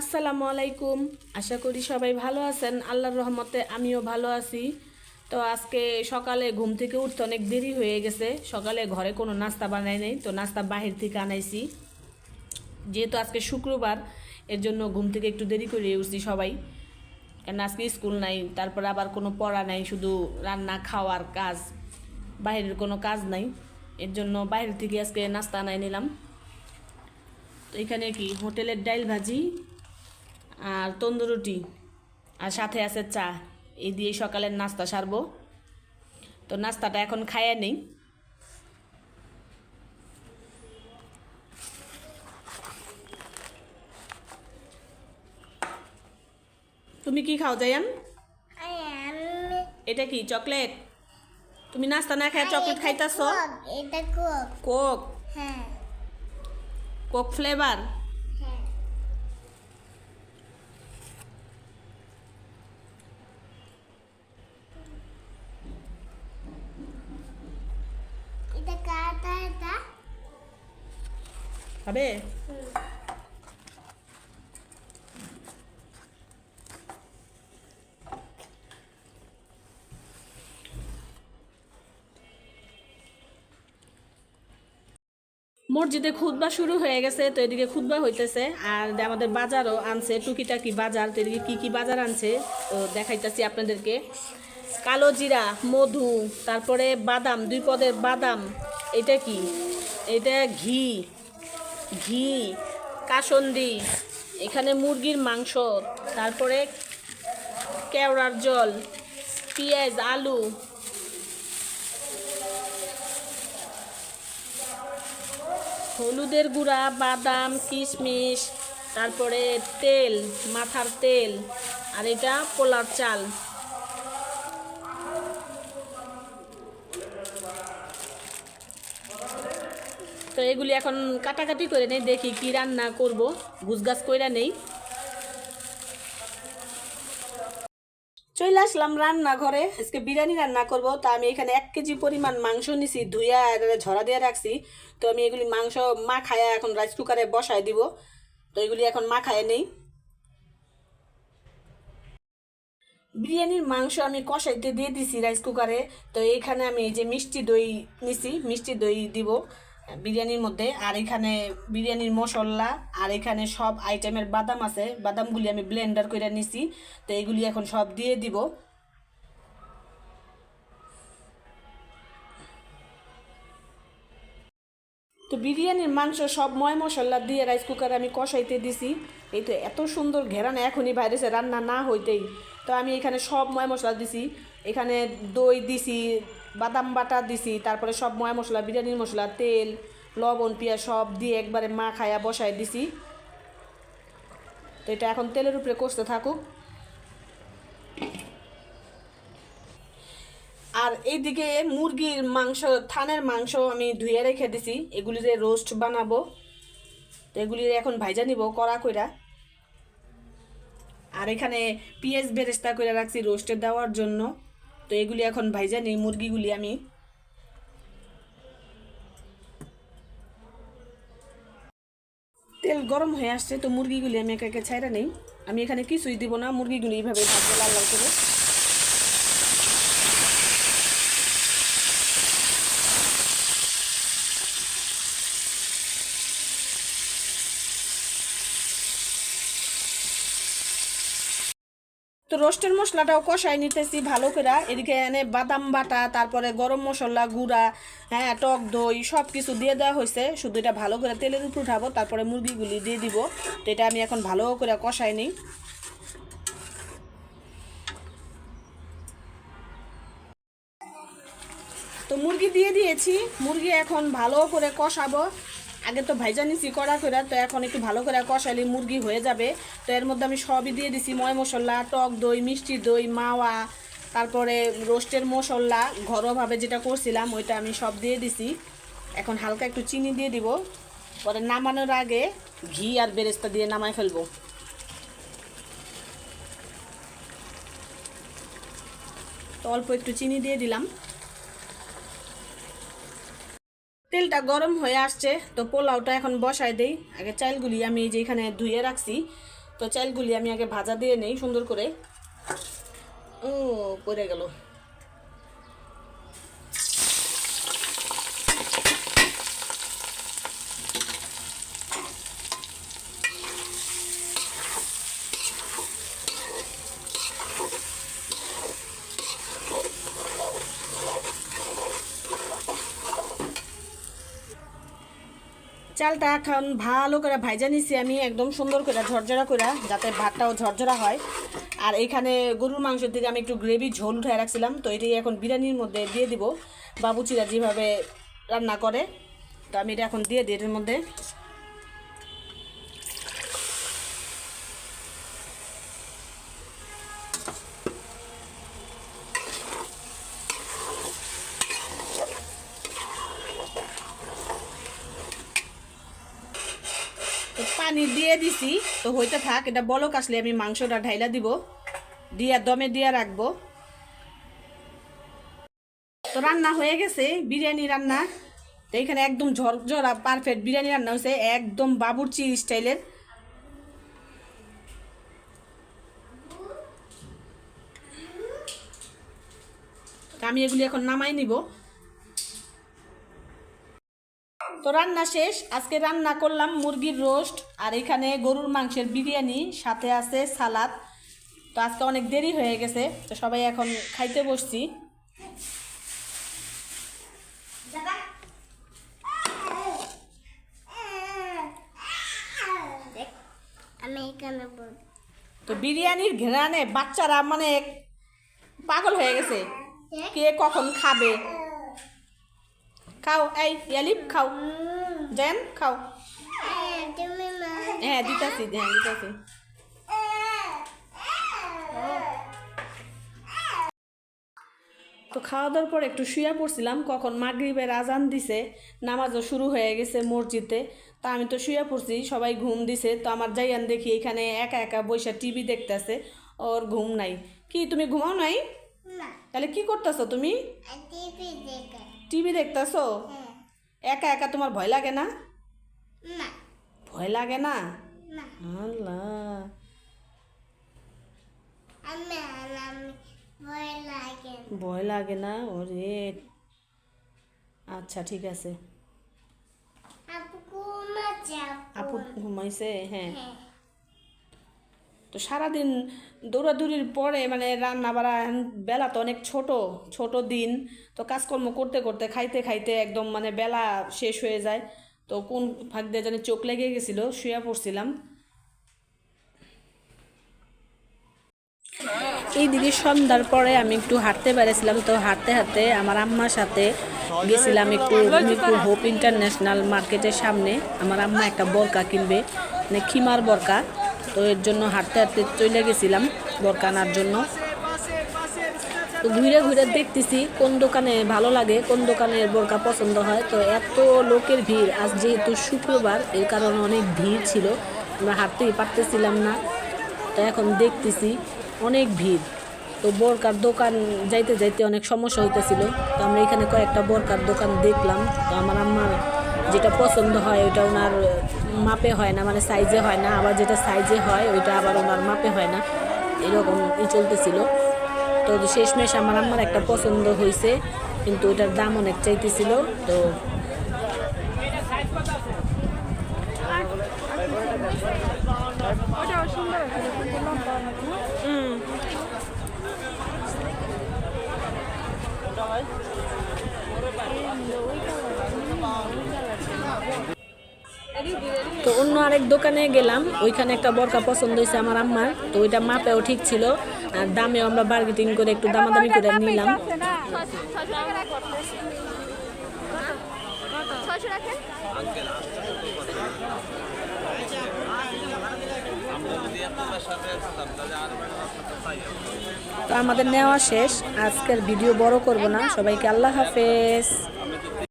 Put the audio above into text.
আসসালামু আলাইকুম। আশা করি সবাই ভালো আছেন। আল্লাহর রহমতে আমিও ভালো আছি। তো আজকে সকালে ঘুম থেকে উঠতে অনেক দেরি হয়ে গেছে। সকালে ঘরে কোনো নাস্তা বানাই নাই, তো নাস্তা বাহির থেকে আনাইছি। যেহেতু আজকে শুক্রবার, এর জন্য ঘুম থেকে একটু দেরি করে উঠছি সবাই। কেন আজকে স্কুল নাই, তারপর আবার কোনো পড়া নাই, শুধু রান্না, খাওয়ার কাজ বাইরের কোনো কাজ নাই। এর জন্য বাইরে থেকে আজকে নাস্তা আনাই নিলাম। তো এখানে কি হোটেলের ডাইল ভাজি আর তন্দুরুটি আর সাথে আছে চা। এই দিয়ে সকালের নাস্তা সারবো। তো নাস্তাটা এখন খাইয়া নেই। তুমি কি খাও জায়ান? এটা কি চকলেট? তুমি নাস্তা না খায় চকলেট খাইতাছ? এটা কোক। কোক? হ্যাঁ। কোক ফ্লেভার হ্যাঁ হবে মসজিদে খুতবা শুরু হয়ে গেছে, তো এদিকে খুতবা হইতেছে। আর আমাদের বাজারও আনছে, টুকিটাকি বাজার, তো এদিকে কী কী বাজার আনছে, তো দেখাইতেছি আপনাদেরকে। কালো জিরা, মধু, তারপরে বাদাম, দুই পদের বাদাম, এটা কি? এটা ঘি ঘি, কাসন্দি, এখানে মুরগির মাংস, তারপরে কেওড়ার জল, পেঁয়াজ, আলু। হলুদের গুঁড়া, বাদাম, কিশমিশ, তারপরে তেল, মাথার তেল, আর এটা পোলার চাল। তো এগুলি এখন কাটাকাটি করে নেই, দেখি কি রান্না করব। গুছগাছ কইরা নেই। চলে আসলাম রান্নাঘরে। আজকে বিরিয়ানি রান্না করব। তা আমি এখানে এক কেজি পরিমাণ মাংস নিছি, ধুইয়া ঝরা দিয়ে রাখছি। তো আমি এগুলি মাংস মাখায়া এখন রাইস কুকারে বসায় দিব। তো এগুলি এখন মা মাখায় নেই। বিরিয়ানির মাংস আমি কষাইতে দিয়ে দিছি রাইস কুকারে তো এইখানে আমি এই যে মিষ্টি দই নিছি, মিষ্টি দই দিব। বিরিয়ানির মধ্যে, আর এখানে বিরিয়ানির মশলা, আর এখানে সব আইটেমের বাদাম আছে। বাদামগুলি আমি ব্লেন্ডার করে নিছি, তো এগুলি এখন সব দিয়ে দিব। তো বিরিয়ানির মাংস সব ময় মশলা দিয়ে রাইস কুকারে আমি কষাইতে দিছি। এই তো এত সুন্দর ঘেরানো এখনই বাইরেছে, রান্না না হইতেই। তো আমি এখানে সব ময় মশলা দিছি। এখানে দই দিছি বাদাম বাটা দিছি, তারপরে সব ময় মশলা বিরিয়ানির মশলা, তেল, লবণ, পেঁয়াজ সব দিয়ে একবারে মা খায়া বসায় দিছি। তো এটা এখন তেলের উপরে কষতে থাকুক। আর এইদিকে মুরগির মাংস, থানের মাংস আমি ধুয়ে রেখে দিছি এগুলিরে রোস্ট বানাবো, তো এগুলির এখন ভাইজা নিব কড়া কইরা। আর এখানে পেঁয়াজ বেরেস্তা করে রাখছি রোস্টে দেওয়ার জন্য। তো এগুলি এখন ভাইজা নিই মুরগিগুলি আমি তেল গরম হয়ে আসছে, তো মুরগিগুলি আমি একে একে ছাইরা নেই। আমি এখানে কিছুই দিব না, মুরগিগুলি এইভাবে ভাজবো লাল লাল করে। রোস্টের মশলাটাও কষাই নিতেছি ভালো করে। এদিকে এনে বাদাম বাটা, তারপরে গরম মশলা, গুঁড়া হ্যাঁ টক দই সব কিছু দিয়ে দেওয়া হয়েছে। শুধু এটা ভালো করে তেলের উপর উঠাবো, তারপরে মুরগিগুলি দিয়ে দিব। তো এটা আমি এখন ভালো করে কষাই নিই। তো মুরগি দিয়ে দিয়েছি। মুরগি এখন ভালো করে কষাবো। আগে তো ভাইজা নিছি কড়া করে তো এখন একটু ভালো করে কষাইলে মুরগি হয়ে যাবে। তো এর মধ্যে আমি সবই দিয়ে দিছি, ময় মশলা, টক দই, মিষ্টি দই, মাওয়া, তারপরে রোস্টের মশলা, ঘরোয়াভাবে যেটা করছিলাম, ওইটা আমি সব দিয়ে দিছি। এখন হালকা একটু চিনি দিয়ে দিব, পরে নামানোর আগে ঘি আর বেরেস্তা দিয়ে নামাই ফেলব। তো অল্প একটু চিনি দিয়ে দিলাম। তেলটা গরম হয়ে আসছে, তো পোলাওটা এখন বসাই দেই। আগে চাইলগুলি আমি এই যে এখানে ধুয়ে রাখছি, তো চাইলগুলি আমি আগে ভাজা দিয়ে নেই সুন্দর করে। ও, পড়ে গেল। চালটা এখন ভালো করে ভাইজা নিছি আমি, একদম সুন্দর করে ঝরঝরা করে, যাতে ভাতটাও ঝরঝরা হয়। আর এখানে গরুর মাংসের থেকে আমি একটু গ্রেভি ঝোল উঠে রাখছিলাম, তো এটাই এখন বিরিয়ানির মধ্যে দিয়ে দিব। বাবুচিরা যেভাবে রান্না করে, তো আমি এটা এখন দিয়ে দিই এটার মধ্যে তো পানি দিয়ে দিছি, তো হইতে থাক, এটা বলক আসলে আমি মাংসটা ঢাইলা দিব, দিয়া দমে দিয়া রাখব। তো রান্না হয়ে গেছে, বিরিয়ানি রান্না। তো এখানে একদম ঝরঝরা পারফেক্ট বিরিয়ানি রান্না হয়েছে, একদম বাবুরচি স্টাইলের আমি এগুলি এখন নামাই নিব। তো রান্না শেষ আজকে রান্না করলাম মুরগির রোস্ট আর এখানে গরুর মাংসের বিরিয়ানি সাথে আছে সালাদ। তো আজকে অনেক দেরি হয়ে গেছে তো সবাই এখন খাইতে বসছি। তো বিরিয়ানির ঘেরানে বাচ্চারা মানে পাগল হয়ে গেছে। কে কখন খাবে? খাও এই ইয়ালিপ খাও জেন খাও হ্যাঁ দিতাছি হ্যাঁ দিতাছি তো খাওয়া দাওয়ার পর একটু শুয়ে পড়ছিলাম কখন মাগরিবের আজান দিছে নামাজও শুরু হয়ে গেছে মসজিদে। তা আমি তো শুয়ে পড়ছি সবাই ঘুম দিছে। তো আমার যাইয়ান দেখি এখানে একা একা বৈশা টিভি দেখতেছে ওর ঘুম নাই। কি তুমি ঘুমাও নাই? তাহলে কি করতেছো তুমি? টিভি দেখে দেখতেছো? হ্যাঁ। একা একা তোমার ভয় লাগে না? না। ভয় লাগে না? আল্লাহ। ভয় লাগে না। ওরে। আচ্ছা ঠিক আছে। আপু ঘুমাইছে? হ্যাঁ। হ্যাঁ। তো সারাদিন দৌড়াদৌড়ির পরে মানে রান্না বাড়া বেলা তো অনেক ছোট ছোট দিন। তো কাজকর্ম করতে করতে, খাইতে খাইতে একদম মানে বেলা শেষ হয়ে যায়। তো কোন ফাঁক দিয়ে জানি চোখ লেগে গেছিল, শুয়ে পড়ছিলাম। এই দিকে সন্ধ্যার পরে আমি একটু হাঁটতে পেরেছিলাম তো হাঁটতে হাঁটতে আমার আম্মার সাথে গেছিলাম একটু মিরপুর হোপ ইন্টারন্যাশনাল মার্কেটের সামনে। আমার আম্মা একটা বরকা কিনবে মানে খিমার বরকা। তো এর জন্য হাঁটতে হাঁটতে চলে গেছিলাম বরকা আনার জন্য। তো ঘুরে ঘুরে দেখতেছি কোন দোকানে ভালো লাগে, কোন দোকানের বোরকা পছন্দ হয়। তো এত লোকের ভিড়, আজ যেহেতু শুক্রবার, এর কারণে অনেক ভিড় ছিল, আমরা হাঁটতেই পারতেছিলাম না। তো এখন দেখতেছি অনেক ভিড়। তো বোরকার দোকান যাইতে যাইতে অনেক সমস্যা হইতেছিল। তো আমরা এখানে কয়েকটা বোরকার দোকান দেখলাম। তো আমার আম্মার যেটা পছন্দ হয় ওটা ওনার মাপে হয় না মানে সাইজে হয় না, আবার যেটা সাইজে হয়, ওইটা আবার ওনার মাপে হয় না, এরকম চলতেছিল তো শেষমেশ আমার আমার একটা পছন্দ হয়েছে কিন্তু ওটার দাম অনেক চাইতেছিল, তো। তো অন্য আরেক দোকানে গেলাম, ওইখানে একটা বরকা পছন্দ হয়েছে আমার আম্মার, তো ওইটা মাপেও ঠিক ছিল, আর দামেও আমরা বার্গেটিং করে একটু দামাদামি করে নিলাম। তো আমাদের নেওয়া শেষ, আজকের ভিডিও বড় করব না, সবাইকে আল্লাহ হাফেজ।